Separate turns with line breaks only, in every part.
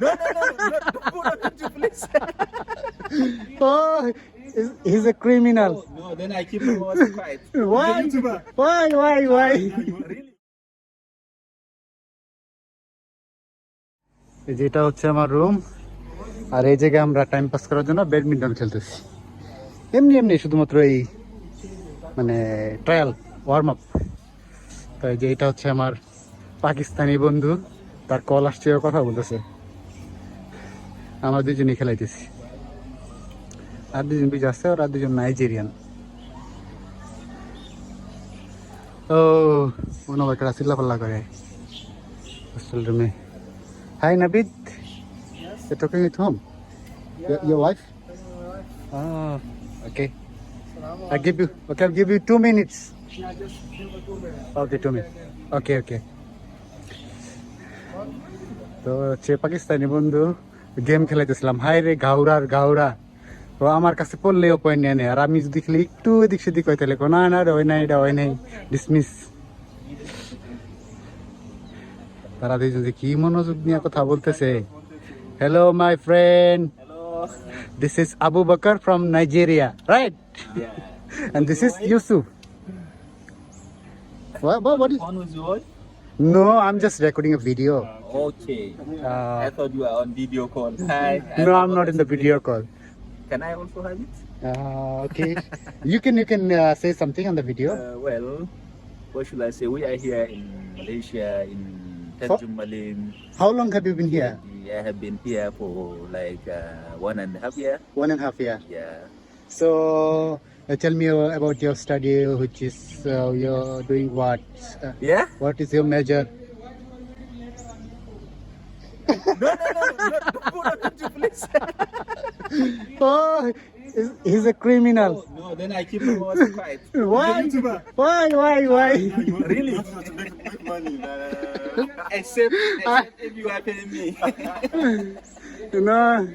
no, no, no, no, don't put on YouTube, please.
oh, he's- he's a criminal.
No, no, then I keep my quiet.
Why? Why? Why? Why?
Really?
এই যে এটা হচ্ছে আমার room আর এই জায়গায় আমরা time pass করার জন্য ব্যাডমিন্টন খেলতেছি এমনি এমনি শুধুমাত্র এই মানে ট্রায়াল ওয়ার্ম আপ তো এই যে এটা হচ্ছে আমার পাকিস্তানি বন্ধু তার কল আসছে কথা বলতেছে আমরা দুজনে খেলাইতেছি। আর দুজন বিজ আসছে আর দুজন নাইজেরিয়ান। ও মনে হয় কেটা চিল্লা পাল্লা করে। হোস্টেল রুমে। Hi Nabid talking with home? Your wife okay I give you okay, I'll give you minutes okay two two okay okay তো হচ্ছে Pakistani বন্ধু। গেম খেলাইতেছিলাম। হাই রে গাউরার গাউরা তো আমার কাছে পড়লেও পয়েন্ট নিয়ে আর আমি যদি খেলি একটু এদিক সেদিক হয় তাহলে না না ওই নাই এটা ওই নাই। ডিসমিস তারা দেখছে যে কি মনোযোগ নিয়ে কথা বলতেছে।
Hello
my friend this is Abu Bakr from
Nigeria right
and this is Yusuf. What, what, what is?
On with your voice?
No, I'm just recording a video.
Okay. I
Uh,
thought you were on video call. Hi.
no, I'm not in the video call.
Can I also have it?
Uh, okay, you can you can uh, say something on the video.
Uh, well, what should I say? We are here in Malaysia, in Tanjung
How long have you been here?
I have been here for like uh, one and a half year.
One and a half year.
Yeah.
So, uh, tell me uh, about your study, which is uh, you're doing what? Uh,
Yeah?
what is your major?
no, no, no, no, no, don't put on YouTube, please.
Oh, he's, he's a criminal.
no, then I keep my voice quiet.
Why? Why? Why? Why?
really? except, except if you are paying me
no.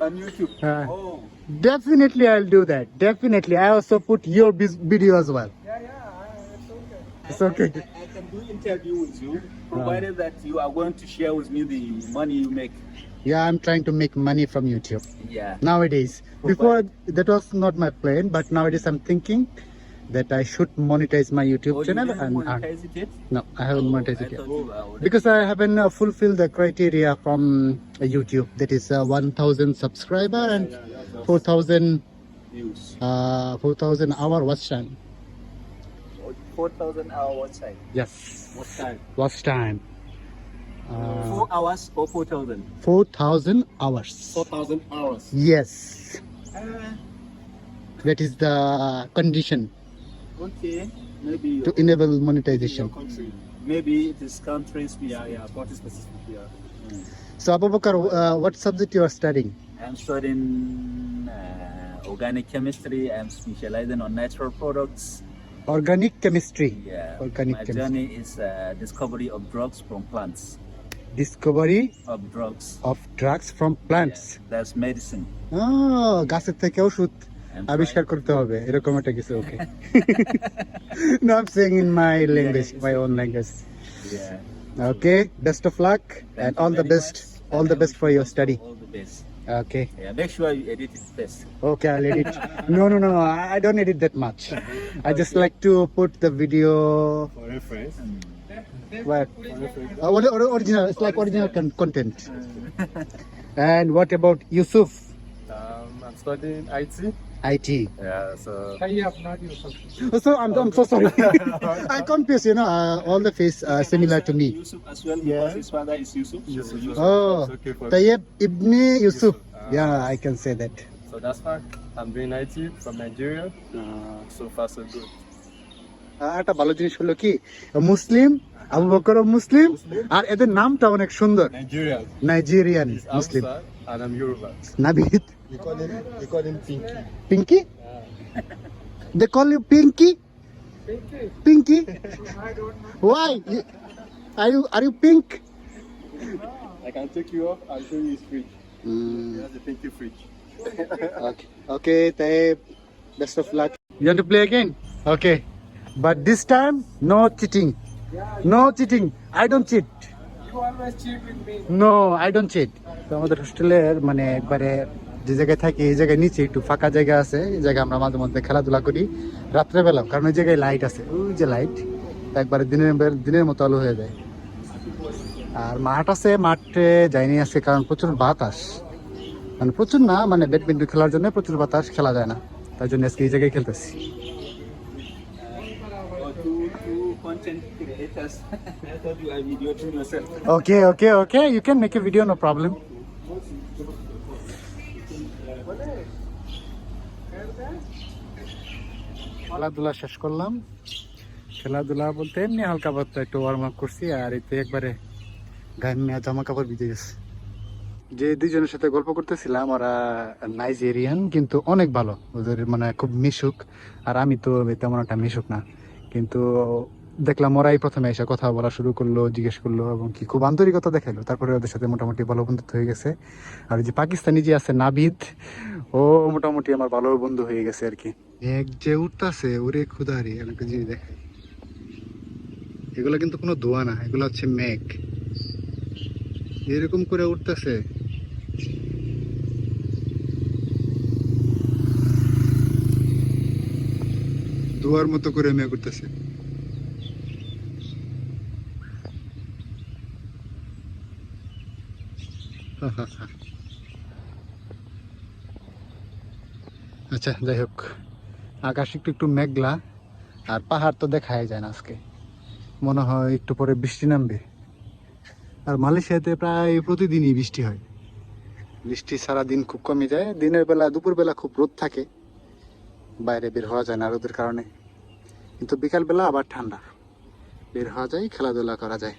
On YouTube.
Uh,
oh.
Definitely, I'll do that. Definitely, I also put your video as well. Yeah, yeah, it's okay.
It's I, I can do interview with you, provided that you are going to share with me the money you make.
Yeah, I'm trying to make money from YouTube
Yeah.
nowadays. Before that was not my plan, but nowadays I'm thinking that I should monetize my YouTube
Oh,
channel
didn't
and
monetize it yet?
No, I haven't monetized
I
it yet.
you
Because I haven't uh, fulfilled the criteria from uh, YouTube. That is uh, 1,000 subscriber and 4,000
views.
uh, 4,000 hour watch time.
4,000 hour what time?
Yes,
What time?
watch time. Uh,
Four hours or 4,000?
4,000 hours.
4,000 hours.
Yes,
Uh,
that is the condition
okay. Maybe
to
your,
enable
your
monetization.
country. Maybe it is country specific. Yeah, yeah, country specific. Yeah.
So, Abu Bakar, uh, what subject you are studying?
I'm studying uh, organic chemistry. I'm specializing on natural products.
Organic chemistry.
Yeah.
Organic
My
chemistry.
journey is uh, discovery of drugs from plants.
Discovery
Of drugs.
of drugs from plants.
Yeah, that's medicine.
Oh, গাছের থেকে ওষুধ
I'm
আবিষ্কার করতে হবে এরকম একটা কিছু ওকে no i'm saying in my language my own language
trying- Yeah.
okay best of luck
Thank
and
you
all the
very
best
much.
all
And
the
I
best
wish
for
you
your study
All the best.
okay
Yeah, make sure you edit it first.
okay i'll edit no no no i I don't edit that much i just like to put the video
For reference.
what uh, what or- original it's like original con- content and what about yusuf
Um, I'm studying IT.
It
Yeah, so
Oh, so I'm, I'm so sorry i confused you know uh, all the face uh, similar to me
Yusuf as well because his father is Yusuf.
Yusuf.
Yusuf.
Oh,
okay.
Tayyib Ibn Yusuf.
Yusuf. Ah.
Yeah, I can say that.
so that's fine. I'm doing IT from Nigeria. So far so good.
একটা ভালো জিনিস হলো কি মুসলিম আবু বকর মুসলিম আর এদের নামটা অনেক সুন্দর.
Nigerian
Muslim
Hausa and I'm Yoruba.
Nabid
We call him, we call him Pinky.
Pinky they call you Pinky Pinky why are you are you pink
I can take you up and show you his fridge.
Mm.
He has a pinky fridge.
Okay, okay, Tayyib. Best of luck. You want to play again? Okay. But this time, no cheating. No cheating. I don't cheat.
You always cheat with me.
No I don't cheat তো আমাদের হোস্টেলের মানে একবারে যে জায়গায় থাকি এই জায়গায় নিচে একটু ফাঁকা জায়গা আছে এই জায়গায় আমরা মাঝে মধ্যে খেলাধুলা করি রাত্রেবেলা কারণ ওই জায়গায় লাইট আছে ওই যে লাইট একবারে দিনের দিনের মতো আলো হয়ে যায় আর মাঠ আছে মাঠে যায়নি আজকে কারণ প্রচুর বাতাস মানে প্রচুর না মানে ব্যাডমিন্টন খেলার জন্য প্রচুর বাতাস খেলা যায় না তাই জন্য আজকে এই জায়গায় খেলতেছি
Or two, two content creators. I thought you are video to yourself.
খেলাধুলা শেষ করলাম। খেলাধুলা বলতে এমনি হালকা পাতলা একটু ওয়ার্ম আপ করছি, আর এতে একবারে গায়ে জামা কাপড় ভিজে গেছে। যে দুজনের সাথে গল্প করতেছিলাম, ওরা নাইজেরিয়ান কিন্তু অনেক ভালো। ওদের মানে খুব মিশুক, আর আমি তো তেমন একটা মিশুক না। কিন্তু দেখলাম ওরাই প্রথমে এসে কথা বলা শুরু করল, জিজ্ঞেস করল, এবং কি খুব আন্তরিকতা দেখাইলো। তারপরে ওদের সাথে মোটামুটি ভালো বন্ধুত্ব হয়ে গেছে। আর যে পাকিস্তানি যে আছে নাবিদ ও, মোটামুটি আমার ভালো বন্ধু হয়ে গেছে আর কি। এক যে উঠতাছে, ওরে খুদারি একটা জিনিস দেখাই এগুলো কিন্তু কোনো দোয়া না, এগুলো হচ্ছে মেঘ এরকম করে উঠতেছে। দোয়ার মতো করে মেঘ উঠতেছে। আচ্ছা যাই হোক। আকাশ একটু একটু মেঘলা, আর পাহাড় তো দেখাই যায় না আজকে। মনে হয় একটু পরে বৃষ্টি নামবে। আর মালয়েশিয়াতে প্রায় প্রতিদিনই বৃষ্টি হয়। বৃষ্টি সারাদিন খুব কমে যায়। দিনের বেলা, দুপুর বেলা খুব রোদ থাকে। বাইরে বের হওয়া যায় না রোদের কারণে। কিন্তু বিকালবেলা আবার ঠান্ডা। বের হওয়া যায়, খেলাধুলা করা যায়।